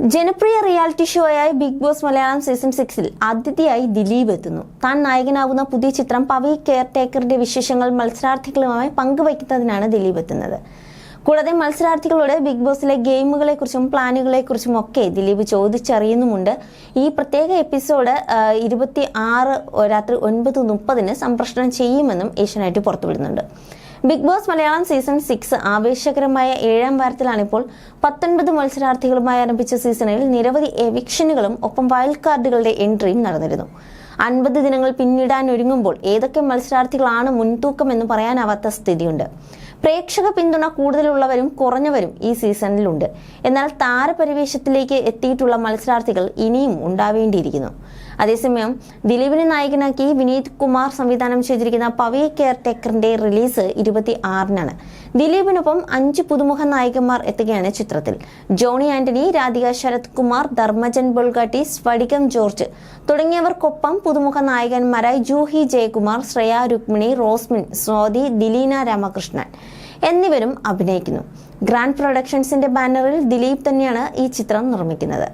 ജനപ്രിയ റിയാലിറ്റി ഷോയായ big boss Malayalam season സിക്സിൽ അതിഥിയായി ദിലീപ് എത്തുന്നു. താൻ നായകനാകുന്ന പുതിയ ചിത്രം പവി കെയർ ടേക്കറിന്റെ വിശേഷങ്ങൾ മത്സരാർത്ഥികളുമായി പങ്കുവയ്ക്കുന്നതിനാണ് ദിലീപ് എത്തുന്നത്. കൂടാതെ മത്സരാർത്ഥികളോട് ബിഗ് ബോസിലെ ഗെയിമുകളെക്കുറിച്ചും പ്ലാനുകളെക്കുറിച്ചും ഒക്കെ ദിലീപ് ചോദിച്ചറിയുന്നുമുണ്ട്. ഈ പ്രത്യേക എപ്പിസോഡ് ഇരുപത്തി ആറ് രാത്രി ഒൻപത് മുപ്പതിന് സംപ്രേഷണം ചെയ്യുമെന്നും ഏഷ്യനായിട്ട് പുറത്തുവിടുന്നുണ്ട്. Bigg Boss Malayalam season six ആവേശകരമായ ഏഴാം വാരത്തിലാണിപ്പോൾ. പത്തൊൻപത് മത്സരാർത്ഥികളുമായി ആരംഭിച്ച സീസണിൽ നിരവധി എവിക്ഷനുകളും ഒപ്പം വൈൽഡ് കാർഡുകളുടെ എൻട്രിയും നടന്നിരുന്നു. അൻപത് ദിനങ്ങൾ പിന്നിടാൻ ഒരുങ്ങുമ്പോൾ ഏതൊക്കെ മത്സരാർത്ഥികളാണ് മുൻതൂക്കം എന്ന് പറയാനാവാത്ത സ്ഥിതിയുണ്ട്. പ്രേക്ഷക പിന്തുണ കൂടുതലുള്ളവരും കുറഞ്ഞവരും ഈ സീസണിലുണ്ട്. എന്നാൽ താരപരിവേശത്തിലേക്ക് എത്തിയിട്ടുള്ള മത്സരാർത്ഥികൾ ഇനിയും ഉണ്ടാവേണ്ടിയിരിക്കുന്നു. അതേസമയം ദിലീപിനെ നായകനാക്കി വിനീത് കുമാർ സംവിധാനം ചെയ്തിരിക്കുന്ന പവി കെയർ ടേക്കറിന്റെ റിലീസ് ഇരുപത്തി ആറിനാണ് ദിലീപിനൊപ്പം അഞ്ച് പുതുമുഖ നായകന്മാർ എത്തുകയാണ് ചിത്രത്തിൽ. ജോണി ആന്റണി രാധിക ശരത് കുമാർ ധർമ്മജൻ ബൊൾഗാട്ടി സ്ഫടികം ജോർജ്. തുടങ്ങിയവർക്കൊപ്പം പുതുമുഖ നായകന്മാരായി ജൂഹി ജയകുമാർ ശ്രേയ രുക്മിണി റോസ്മിൻ സ്വാതി ദിലീന രാമകൃഷ്ണൻ. എന്നിവരും അഭിനയിക്കുന്നു. ഗ്രാൻഡ് പ്രൊഡക്ഷൻസിന്റെ ബാനറിൽ ദിലീപ് തന്നെയാണ് ഈ ചിത്രം നിർമ്മിക്കുന്നത്.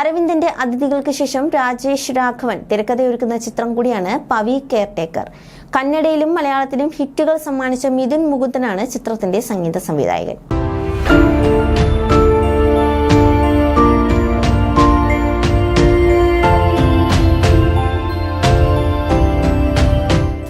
അരവിന്ദന്റെ അതിഥികൾക്ക് ശേഷം രാജേഷ് രാഘവൻ തിരക്കഥയൊരുക്കുന്ന ചിത്രം കൂടിയാണ് പവി കെയർ ടേക്കർ കന്നഡയിലും മലയാളത്തിലും ഹിറ്റുകൾ സമ്മാനിച്ച മിഥുൻ മുകുന്ദനാണ് ചിത്രത്തിന്റെ സംഗീത സംവിധായകൻ.